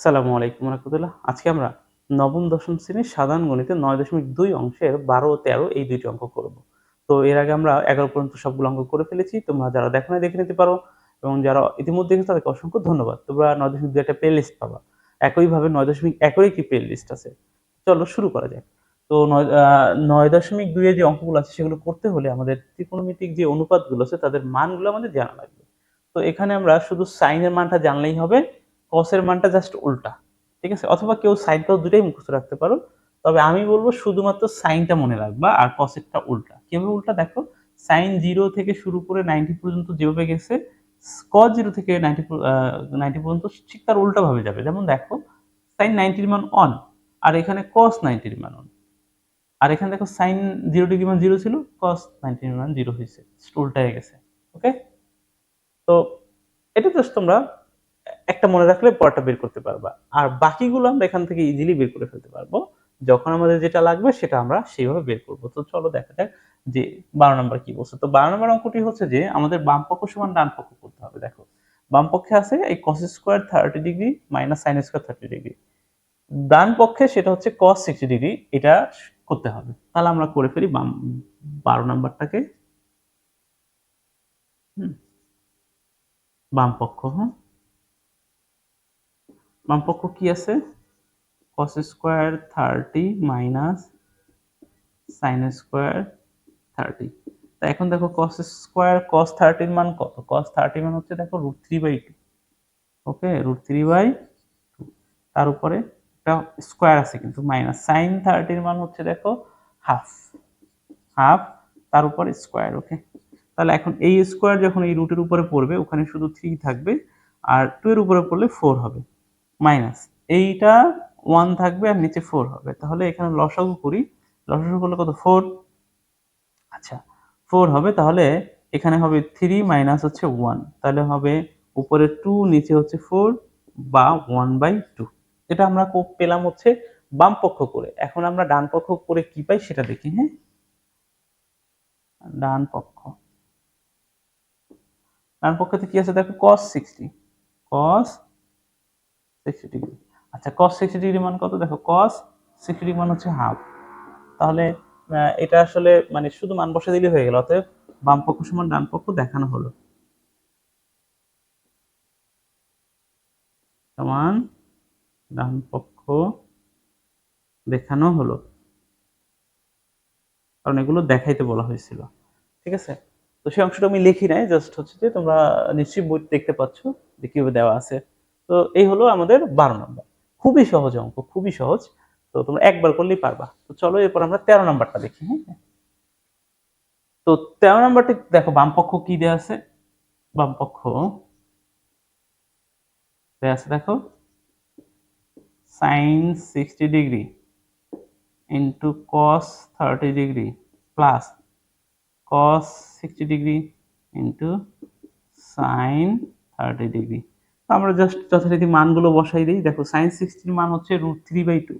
আসসালামু আলাইকুম রহমতুল্লাহ। আজকে আমরা নবম, দশম শ্রেণির সাধারণ গণিতে নয় দশমিক দুই অংশের বারো তেরো এই দুইটি অঙ্ক করব। তো এর আগে আমরা এগারো পর্যন্ত সবগুলো অঙ্ক করে ফেলেছি, তোমরা যারা দেখো না দেখে নিতে পারো এবং যারা ইতিমধ্যে দেখেছ তাদেরকে অসংখ্য ধন্যবাদ। তোমরা নয় দশমিক দুই একটা প্লে লিস্ট পাবা। একইভাবে নয় দশমিক একের একটি প্লে লিস্ট আছে? চলো শুরু করা যাক। তো নয় নয় দশমিক দুইয়ে যে অঙ্কগুলো আছে সেগুলো করতে হলে আমাদের ত্রিকোণমিতিক যে অনুপাতগুলো আছে তাদের মানগুলো আমাদের জানা লাগবে। তো এখানে আমরা শুধু সাইনের মানটা জানলেই হবে কসের মানটা জাস্ট উল্টা, ঠিক আছে? অথবা কেউ সাইন কস দুটাই মুখস্থ রাখতে পারো। তবে আমি বলব শুধুমাত্র সাইনটা মনে রাখবা আর কসেরটা উল্টা। কীভাবে উল্টা? দেখো সাইন জিরো থেকে শুরু করে নাইনটি পর্যন্ত যেভাবে গেছে কস জিরো থেকে নাইনটি নাইনটি পর্যন্ত ঠিক তার উল্টা ভাবে যাবে। যেমন দেখো সাইন নাইনটির মান অন আর এখানে কস নাইনটির মান অন আর এখানে দেখো সাইন জিরো ডিগ্রি মান জিরো ছিল কস নাইনটির মান জিরো হয়েছে উল্টা হয়ে গেছে ওকে তো, এটা জাস্ট তোমরা একটা মনে রাখলে পরটা বের করতে পারবা। আর বাকিগুলো আমরা এখান থেকে ইজিলি বের করে ফেলতে পারব। যখন আমাদের যেটা লাগবে সেটা আমরা সেইভাবে বের করব। তো চলো দেখা যাক যে বারো নম্বর কি বলছে। তো বারো নম্বর অঙ্কটি হচ্ছে যে আমাদের বাম পক্ষ সমান ডান পক্ষ করতে হবে। দেখো, বাম পক্ষে আছে এই cos square thirty degree minus sine square thirty degree ডান পক্ষে সেটা হচ্ছে কস সিক্সটি ডিগ্রি এটা করতে হবে। তাহলে আমরা করে ফেলি বাম, বারো নাম্বারটাকে। বাম পক্ষ হ্যাঁ। বাম পক্ষ কি আছে? Cos square thirty minus sine square thirty তা এখন দেখো cos স্কোয়ার cos থার্টির মান কত? cos থার্টির মান হচ্ছে দেখো root three by two okay root three by two তার উপরে একটা স্কোয়ার আছে কিন্তু মাইনাস সাইন থার্টির মান হচ্ছে দেখো হাফ হাফ তার উপরে স্কোয়ার ওকে তাহলে এখন এই স্কোয়ার যখন এই রুটের উপরে পড়বে, ওখানে শুধু থ্রি থাকবে, আর টু এর উপরে পড়লে ফোর হবে। মাইনাস। এইটা ওয়ান থাকবে আর নিচে ফোর হবে। তাহলে এখানে লসাগু করি। লসাগু করলে কত? ফোর আচ্ছা ফোর হবে। তাহলে এখানে হবে থ্রি মাইনাস হচ্ছে ওয়ান তাহলে হবে উপরে টু নিচে হচ্ছে ফোর বা ওয়ান বাই টু এটা আমরা পেলাম হচ্ছে বাম পক্ষ করে। এখন আমরা ডান পক্ষ করে কি পাই সেটা দেখি হ্যাঁ? ডান পক্ষ। ডান পক্ষতে কি আছে? দেখো cos sixty cos sixty degree আচ্ছা cos সিক্সটি ডিগ্রি মান কত? দেখো, cos সিক্সটি ডিগ্রি মান হচ্ছে হাফ তাহলে এটা আসলে মানে শুধু মান বসে দিলে হয়ে গেল, অতএব বাম পক্ষ সমান ডান পক্ষ দেখানো হলো। সমান ডান পক্ষ দেখানো হলো। কারণ এগুলো দেখাইতে বলা হয়েছিল। ঠিক আছে? তো সেই অংশটা আমি লিখি নাই জাস্ট হচ্ছে যে তোমরা নিশ্চয়ই বই দেখতে পাচ্ছ যে কীভাবে দেওয়া আছে। তো এই হলো আমাদের বারো নম্বর। খুবই সহজ অঙ্ক, খুবই সহজ। তো তোমরা একবার করলেই পারবা। তো চলো এরপর আমরা তেরো নাম্বারটা দেখি হ্যাঁ? তো তেরো নাম্বারটি দেখো, বামপক্ষ কি দেওয়া আছে? বামপক্ষ দেওয়া আছে, দেখো। Sine sixty degree into cos thirty degree plus cos 60 degree into sine thirty degree আমরা জাস্ট যথারীতি মানগুলো বসাই দিই। দেখো সাইন সিক্সটির মান হচ্ছে root three by two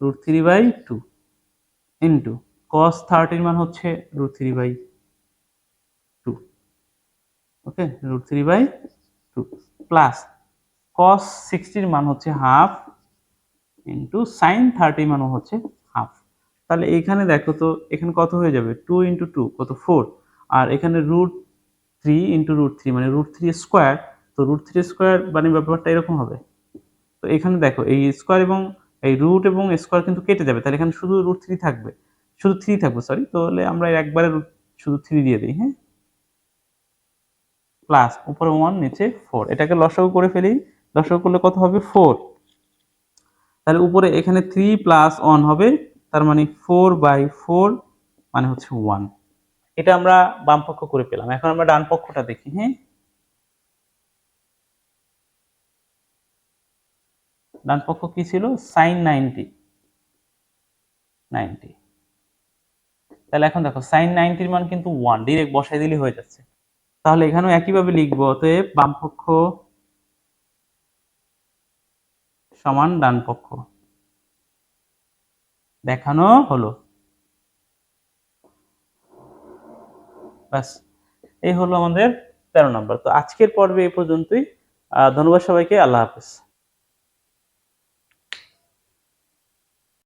root three by two into cos থার্টির মান হচ্ছে root three by two okay root three by two plus cos সিক্সটির মান হচ্ছে হাফ ইন্টু সাইন থার্টির মান হচ্ছে হাফ তাহলে এখানে দেখো তো, এখানে কত হয়ে যাবে? টু ইন্টু টু কত? ফোর আর এখানে root three into root three মানে রুট থ্রি স্কোয়ার তো রুট থ্রি স্কোয়ার মানে ব্যাপারটা এরকম হবে। তো এখানে দেখো, এই স্কোয়ার এবং এই রুট এবং স্কোয়ার কিন্তু কেটে যাবে, তাহলে এখানে শুধু রুট থ্রি থাকবে। শুধু থ্রি থাকবে সরি তাহলে আমরা একবারে root, শুধু থ্রি দিয়ে দিই হ্যাঁ? প্লাস উপরে ওয়ান নিচে ফোর এটাকে লসাগু করে ফেলি। লসাগু করলে কত হবে? ফোর তাহলে উপরে এখানে থ্রি প্লাস ওয়ান হবে, তার মানে ফোর বাই ফোর মানে হচ্ছে ওয়ান এটা আমরা বাম পক্ষ করে পেলাম। এখন আমরা ডান পক্ষটা দেখি হ্যাঁ? ডান পক্ষ কি ছিল? সাইন নাইনটি নাইনটি তাহলে এখন দেখো সাইন নাইনটির মান কিন্তু ওয়ান ডিরেক্ট বসাই দিলে হয়ে যাচ্ছে। তাহলে এখানেও একইভাবে লিখব, অতএব বাম সমান ডান পক্ষ। দেখানো হলো। ব্যাস, এই হলো আমাদের তেরো নম্বর। তো আজকের পর্বে এই পর্যন্তই। ধন্যবাদ সবাইকে, আল্লাহ হাফেজ।